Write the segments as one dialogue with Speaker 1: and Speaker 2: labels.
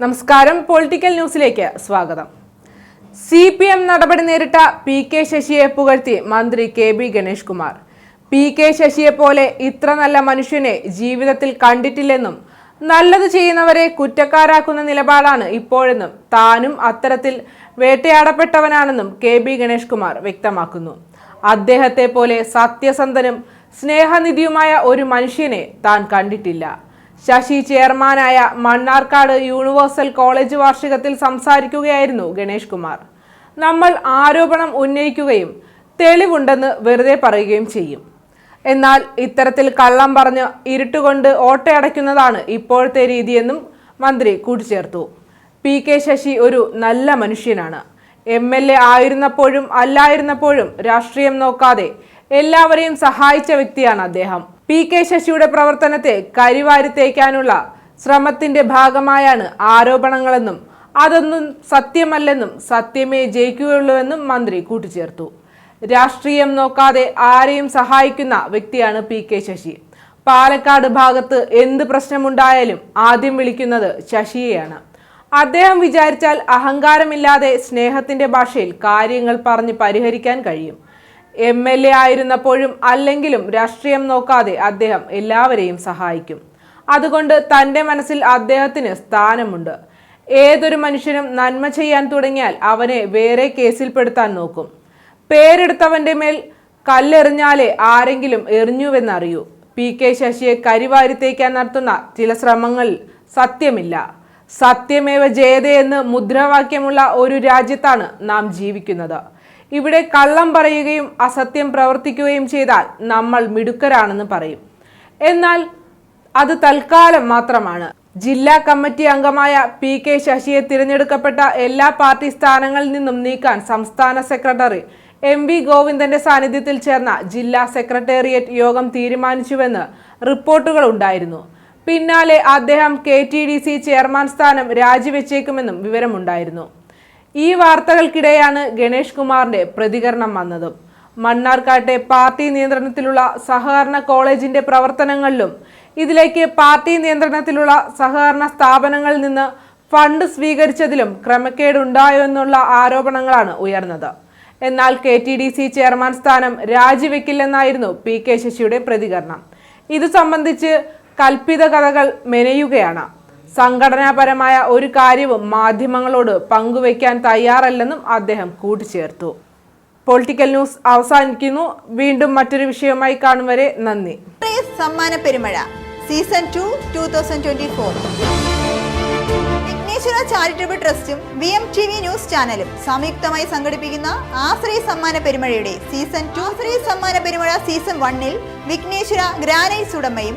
Speaker 1: നമസ്കാരം. പൊളിറ്റിക്കൽ ന്യൂസിലേക്ക് സ്വാഗതം. സി പി എം നടപടി നേരിട്ട പി കെ ശശിയെ പുകഴ്ത്തി മന്ത്രി K B Ganesh Kumar. P K ശശിയെ പോലെ ഇത്ര നല്ല മനുഷ്യനെ ജീവിതത്തിൽ കണ്ടിട്ടില്ലെന്നും നല്ലത് ചെയ്യുന്നവരെ കുറ്റക്കാരാക്കുന്ന നിലപാടാണ് ഇപ്പോഴെന്നും താനും അത്തരത്തിൽ വേട്ടയാടപ്പെട്ടവനാണെന്നും കെ ബി ഗണേഷ് കുമാർ വ്യക്തമാക്കുന്നു. അദ്ദേഹത്തെ പോലെ സത്യസന്ധനും സ്നേഹനിധിയുമായ ഒരു മനുഷ്യനെ താൻ കണ്ടിട്ടില്ല. ശശി ചെയർമാനായ മണ്ണാർക്കാട് യൂണിവേഴ്സൽ കോളേജ് വാർഷികത്തിൽ സംസാരിക്കുകയായിരുന്നു ഗണേഷ് കുമാർ. നമ്മൾ ആരോപണം ഉന്നയിക്കുകയും തെളിവുണ്ടെന്ന് വെറുതെ പറയുകയും ചെയ്യും. എന്നാൽ ഇത്തരത്തിൽ കള്ളം പറഞ്ഞ് ഇരുട്ടുകൊണ്ട് ഓട്ടയടയ്ക്കുന്നതാണ് ഇപ്പോഴത്തെ രീതിയെന്നും മന്ത്രി കൂട്ടിച്ചേർത്തു. പി കെ ശശി ഒരു നല്ല മനുഷ്യനാണ്. എം എൽ എ ആയിരുന്നപ്പോഴും അല്ലായിരുന്നപ്പോഴും രാഷ്ട്രീയം നോക്കാതെ എല്ലാവരെയും സഹായിച്ച വ്യക്തിയാണ് അദ്ദേഹം. പി കെ ശശിയുടെ പ്രവർത്തനത്തെ കരിവാരി തേക്കാനുള്ള ശ്രമത്തിന്റെ ഭാഗമായാണ് ആരോപണങ്ങളെന്നും അതൊന്നും സത്യമല്ലെന്നും സത്യമേ ജയിക്കുകയുള്ളൂവെന്നും മന്ത്രി കൂട്ടിച്ചേർത്തു. രാഷ്ട്രീയം നോക്കാതെ ആരെയും സഹായിക്കുന്ന വ്യക്തിയാണ് പി കെ ശശി. പാലക്കാട് ഭാഗത്ത് എന്ത് പ്രശ്നമുണ്ടായാലും ആദ്യം വിളിക്കുന്നത് ശശിയെയാണ്. അദ്ദേഹം വിചാരിച്ചാൽ അഹങ്കാരമില്ലാതെ സ്നേഹത്തിന്റെ ഭാഷയിൽ കാര്യങ്ങൾ പറഞ്ഞ് പരിഹരിക്കാൻ കഴിയും. എം എൽ എ ആയിരുന്നപ്പോഴും അല്ലെങ്കിലും രാഷ്ട്രീയം നോക്കാതെ അദ്ദേഹം എല്ലാവരെയും സഹായിക്കും. അതുകൊണ്ട് തന്റെ മനസ്സിൽ അദ്ദേഹത്തിന് സ്ഥാനമുണ്ട്. ഏതൊരു മനുഷ്യനും നന്മ ചെയ്യാൻ തുടങ്ങിയാൽ അവനെ വേറെ കേസിൽപ്പെടുത്താൻ നോക്കും. പേരെടുത്തവന്റെ മേൽ കല്ലെറിഞ്ഞാലേ ആരെങ്കിലും എറിഞ്ഞുവെന്നറിയൂ. പി കെ ശശിയെ കരിവാരിത്തേക്കാൻ നടത്തുന്ന ചില ശ്രമങ്ങൾ സത്യമില്ല. സത്യമേവ ജയതയെന്ന് മുദ്രാവാക്യമുള്ള ഒരു രാജ്യത്താണ് നാം ജീവിക്കുന്നത്. ഇവിടെ കള്ളം പറയുകയും അസത്യം പ്രവർത്തിക്കുകയും ചെയ്താൽ നമ്മൾ മിടുക്കരാണെന്ന് പറയും. എന്നാൽ അത് തൽക്കാലം മാത്രമാണ്. ജില്ലാ കമ്മിറ്റി അംഗമായ പി കെ ശശിയെ തിരഞ്ഞെടുക്കപ്പെട്ട എല്ലാ പാർട്ടി സ്ഥാനങ്ങളിൽ നിന്നും നീക്കാൻ സംസ്ഥാന സെക്രട്ടറി എം വി ഗോവിന്ദന്റെ സാന്നിധ്യത്തിൽ ചേർന്ന ജില്ലാ സെക്രട്ടേറിയറ്റ് യോഗം തീരുമാനിച്ചുവെന്ന് റിപ്പോർട്ടുകൾ ഉണ്ടായിരുന്നു. പിന്നാലെ അദ്ദേഹം K T D C chairman സ്ഥാനം രാജിവെച്ചേക്കുമെന്നും വിവരമുണ്ടായിരുന്നു. ഈ വാർത്തകൾക്കിടെയാണ് ഗണേഷ് കുമാറിന്റെ പ്രതികരണം വന്നതും. മണ്ണാർക്കാട്ടെ പാർട്ടി നിയന്ത്രണത്തിലുള്ള സഹകരണ കോളേജിന്റെ പ്രവർത്തനങ്ങളിലും ഇതിലേക്ക് പാർട്ടി നിയന്ത്രണത്തിലുള്ള സഹകരണ സ്ഥാപനങ്ങളിൽ നിന്ന് ഫണ്ട് സ്വീകരിച്ചതിലും ക്രമക്കേടുണ്ടായോ എന്നുള്ള ആരോപണങ്ങളാണ് ഉയർന്നത്. എന്നാൽ K T D C chairman സ്ഥാനം രാജിവെക്കില്ലെന്നായിരുന്നു പി കെ ശശിയുടെ പ്രതികരണം. ഇത് സംബന്ധിച്ച് കൽപ്പിത കഥകൾ മെനയുകയാണ്. സംഘടനാപരമായ ഒരു കാര്യവും മാധ്യമങ്ങളോട് പങ്കുവയ്ക്കാൻ തയ്യാറല്ലെന്നും അദ്ദേഹം കൂട്ടിച്ചേർത്തു. പൊളിറ്റിക്കൽ ന്യൂസ് അവസാനിക്കുന്നു. വീണ്ടും മറ്റൊരു വിഷയവുമായി കാണും വരെ. നന്ദി.
Speaker 2: സമ്മാന പെരുമഴ. Season two Vighneshwara charitable ട്രസ്റ്റും V M T V news ചാനലും സംയുക്തമായി സംഘടിപ്പിക്കുന്ന ആശ്രയ സമ്മാന പെരുമഴയുടെ സീസൺ ടു ആശ്രയ സമ്മാന പെരുമഴ സീസൺ വണ്ണിൽ വിഘ്നേശ്വര ഗ്രാനൈറ്റ്സ് ഉടമയും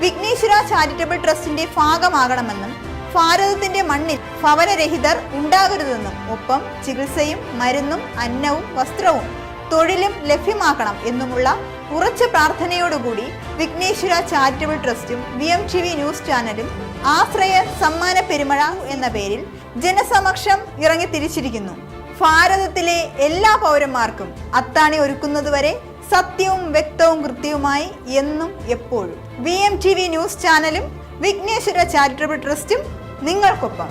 Speaker 2: വിഘ്നേശ്വര ചാരിറ്റബിൾ ട്രസ്റ്റിന്റെ ഭാഗമാകണമെന്നും ഭാരതത്തിന്റെ മണ്ണിൽ ഭവനരഹിതർ ഉണ്ടാകരുതെന്നും ഒപ്പം ചികിത്സയും മരുന്നും അന്നവും വസ്ത്രവും തൊഴിലും ലഭ്യമാക്കണം എന്നുമുള്ള ഉറച്ച പ്രാർത്ഥനയോടുകൂടി Vighneshwara charitable ട്രസ്റ്റും V M T V news ചാനലും ആശ്രയ സമ്മാന പെരുമഴ എന്ന പേരിൽ ജനസമക്ഷം ഇറങ്ങി തിരിച്ചിരിക്കുന്നു ഭാരതത്തിലെ എല്ലാ പൗരന്മാർക്കും അത്താണി ഒരുക്കുന്നതുവരെ സത്യവും വ്യക്തവും കൃത്യവുമായി എന്നും എപ്പോഴും. V M T V news ചാനലും വിഘ്നേശ്വര ചാരിറ്റബിൾ ട്രസ്റ്റും നിങ്ങൾക്കൊപ്പം.